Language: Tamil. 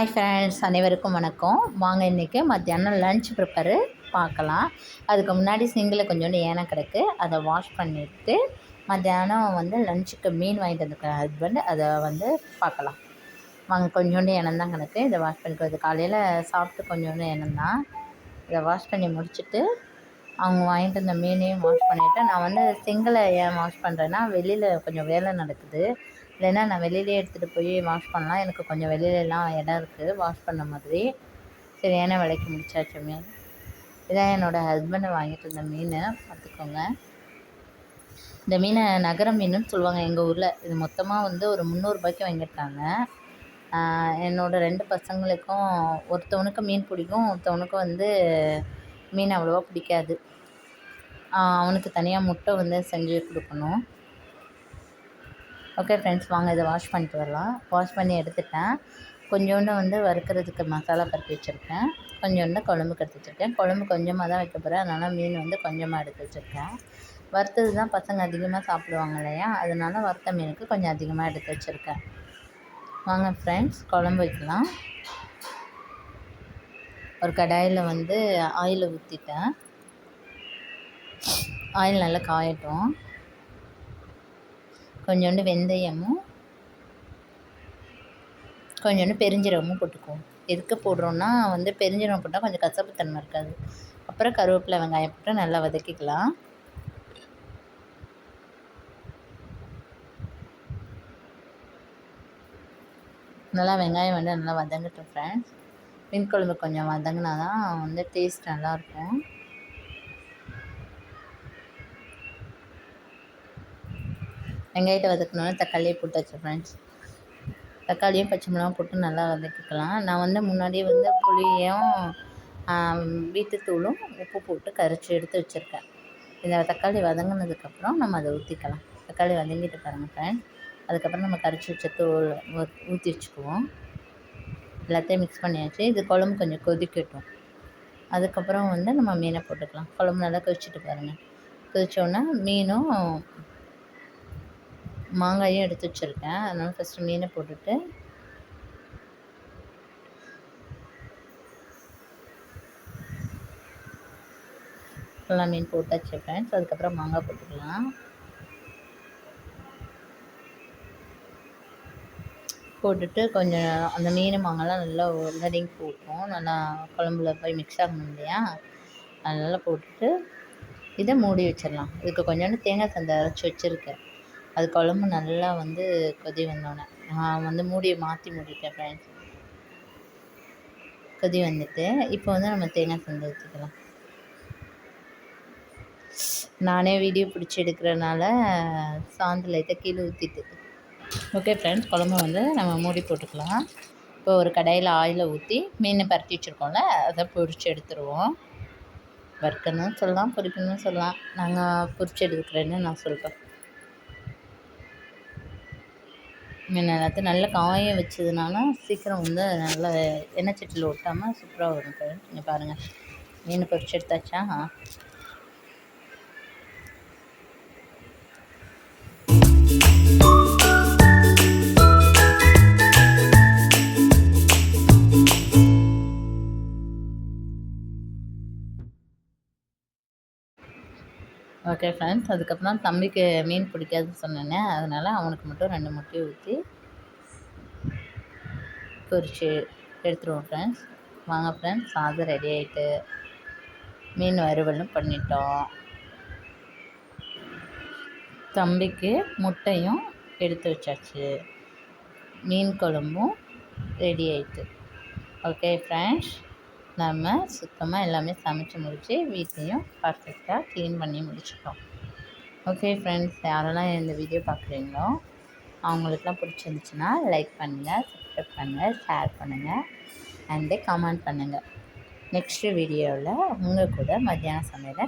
ஹாய் ஃப்ரெண்ட்ஸ் அனைவருக்கும் வணக்கம். வாங்க இன்றைக்கி மத்தியானம் லன்ச் ப்ரிப்பரு பார்க்கலாம். அதுக்கு முன்னாடி சிங்கில் கொஞ்சோண்டு ஏனம் கிடக்கு. அதை வாஷ் பண்ணிவிட்டு மத்தியானம் வந்து லஞ்சுக்கு மீன் வாங்கிட்டு வந்துருக்கேன் ஹஸ்பண்ட் அதை வந்து பார்க்கலாம். வாங்க கொஞ்சோண்டு எண்ணம் தான் கிடக்கு. இதை வாஷ் பண்ணிக்கிறது. காலையில் சாப்பிட்டு கொஞ்சோண்டு எண்ணம் தான் இதை வாஷ் பண்ணி முடிச்சுட்டு அவங்க வாங்கிட்டு வந்த மீனையும் வாஷ் பண்ணிவிட்டு நான் வந்து செங்கலை ஏன் வாஷ் பண்ணுறேன்னா வெளியில் கொஞ்சம் வேலை நடக்குது. இல்லைன்னா நான் வெளியிலே எடுத்துகிட்டு போய் வாஷ் பண்ணலாம். எனக்கு கொஞ்சம் வெளியிலலாம் இடம் இருக்குது வாஷ் பண்ண மாதிரி. சரியான விலைக்கு முடிச்சாச்சு மீன் இதான் என்னோடய ஹஸ்பண்டை வாங்கிட்டு இருந்த மீன். பார்த்துக்கோங்க. இந்த மீனை நகர மீனுன்னு சொல்லுவாங்க எங்கள் ஊரில். இது மொத்தமாக வந்து ஒரு முந்நூறுபாய்க்கு வாங்கிட்டாங்க என்னோடய ரெண்டு பசங்களுக்கும் ஒருத்தவனுக்கு மீன் பிடிக்கும் ஒருத்தவனுக்கு வந்து மீன் அவ்வளோவா பிடிக்காது. அவனுக்கு தனியாக முட்டை வந்து செஞ்சு கொடுக்கணும். ஓகே ஃப்ரெண்ட்ஸ் வாங்க இதை வாஷ் பண்ணிட்டு வரலாம். வாஷ் பண்ணி எடுத்துட்டேன். கொஞ்சோண்டு வந்து வறுக்கிறதுக்கு மசாலா பருப்பு வச்சுருக்கேன். கொஞ்சோண்டு குழம்புக்கு எடுத்து வச்சுருக்கேன். குழம்பு கொஞ்சமாக தான் வைக்க போகிறேன் அதனால் மீன் வந்து கொஞ்சமாக எடுத்து வச்சுருக்கேன். வறுத்தது தான் பசங்க அதிகமாக சாப்பிடுவாங்க இல்லையா? அதனால் வறுத்த மீனுக்கு கொஞ்சம் அதிகமாக எடுத்து வச்சுருக்கேன். வாங்க ஃப்ரெண்ட்ஸ் குழம்பு வைக்கலாம். ஒரு கடாயில் வந்து ஆயில் ஊற்றிட்டேன் ஆயில் நல்லா காயட்டும். கொஞ்சோண்டு வெந்தயமும் கொஞ்சோண்டு பெருஞ்சீரகமும் போட்டுக்குவோம் எதுக்கு போடுறோன்னா வந்து பெருஞ்சீரகம் போட்டால் கொஞ்சம் கசப்பு தன்மை இருக்காது. அப்புறம் கருவேப்பிலை வெங்காயம் போட்டு நல்லா வதக்கிக்கலாம். நல்லா வெங்காயம் வந்து நல்லா வதங்கட்டும் ஃப்ரெண்ட்ஸ் மீன் குழம்பு கொஞ்சம் வதங்கினா தான் வந்து டேஸ்ட் நல்லாயிருக்கும். வெங்காயத்தை வதக்கணும்னா தக்காளியை போட்டாச்சு ஃப்ரெண்ட்ஸ் தக்காளியும் பச்சை மிளகாய் போட்டு நல்லா வதக்கிக்கலாம். நான் வந்து முன்னாடியே வந்து புளியும் வீட்டுத்தூளும் உப்பு போட்டு கரைச்சி எடுத்து வச்சுருக்கேன். இந்த தக்காளி வதங்கினதுக்கப்புறம் நம்ம அதை ஊற்றிக்கலாம் தக்காளி வதங்கிட்டு பாருங்கள் ஃப்ரெண்ட் அதுக்கப்புறம் நம்ம கரைச்சி வச்ச தூள் ஊற்றி வச்சுக்குவோம். எல்லாத்தையும் மிக்ஸ் பண்ணியாச்சு. இது குழம்பு கொஞ்சம் கொதிக்கட்டும். அதுக்கப்புறம் வந்து நம்ம மீனை போட்டுக்கலாம். குழம்பு நல்லா கொதிச்சுட்டு பாருங்கள் கொதிச்சோடனே மீனும் மாங்காயும் எடுத்து வச்சுருக்கேன். அதனால் ஃபஸ்ட்டு மீனை போட்டுட்டு ஃபுல்லாக மீன் போட்டாச்சு ஃப்ரெண்ட்ஸ் அதுக்கப்புறம் மாங்காய் போட்டுக்கலாம். போட்டுட்டு கொஞ்சம் அந்த மீன் மாங்கெல்லாம் நல்லா வதங்கி போட்டோம். நல்லா குழம்புல போய் மிக்ஸ் ஆகணும் இல்லையா? அதனால் போட்டுட்டு இதை மூடி வச்சிடலாம். இதுக்கு கொஞ்சோண்டு தேங்காய் சந்தை அரைச்சி வச்சுருக்கேன். அது குழம்பு நல்லா வந்து கொதி வந்தோடனே. நான் வந்து மூடியை மாற்றி மூடிட்டேன் ஃப்ரெண்ட்ஸ் கொதி வந்துட்டு இப்போ வந்து நம்ம தேங்காய் சந்தை ஊற்றிக்கலாம் நானே வீடியோ பிடிச்சி எடுக்கிறனால சாந்து லைட்டாக கீழே ஊற்றிட்டு ஓகே ஃப்ரெண்ட்ஸ் குழம்பு வந்து நம்ம மூடி போட்டுக்கலாம். இப்போ ஒரு கடையில் ஆயிலை ஊற்றி மீன் பரட்டி வச்சுருக்கோம்ல அதை பொரித்து எடுத்துருவோம். வறுக்கணும்னு சொல்லலாம் பொரிக்கணும்னு சொல்லலாம். நாங்கள் பொரிச்சு எடுக்கிறேன்னு நான் சொல்கிறேன் மீன் எல்லாத்தையும் நல்லா காய வச்சதுனால சீக்கிரம் வந்து நல்லா எண்ணெய் சட்டியில் ஒட்டாமல் சூப்பராக வரும் நீங்கள் பாருங்கள் மீன் பொரிச்சு எடுத்தாச்சா? ஓகே ஃப்ரெண்ட்ஸ் அதுக்கப்புறம் தம்பிக்கு மீன் பிடிக்காதுன்னு சொன்னேன்னே அதனால் அவனுக்கு மட்டும் ரெண்டு முட்டையை ஊற்றி பொரிச்சு எடுத்துருவோம் ஃப்ரெண்ட்ஸ் வாங்க ஃப்ரெண்ட்ஸ் சாதம் ரெடி ஆகிட்டு மீன் வறுவலும் பண்ணிட்டோம். தம்பிக்கு முட்டையும் எடுத்து வச்சாச்சு. மீன் குழம்பும் ரெடி ஆயிட்டு. ஓகே ஃப்ரெண்ட்ஸ் நம்ம சுத்தமாக எல்லாமே சமைச்சு முடித்து வீட்லேயும் பர்ஃபெக்டாக க்ளீன் பண்ணி முடிச்சிட்டோம். ஓகே ஃப்ரெண்ட்ஸ் யாரெல்லாம் இந்த வீடியோ பார்க்குறீங்களோ அவங்களுக்குலாம் பிடிச்சிருந்துச்சின்னா லைக் பண்ணுங்கள் சப்ஸ்கிரைப் பண்ணுங்கள் ஷேர் பண்ணுங்கள் அண்டு கமெண்ட் பண்ணுங்கள் நெக்ஸ்ட்டு வீடியோவில் உங்கள் கூட மத்தியான சமையலை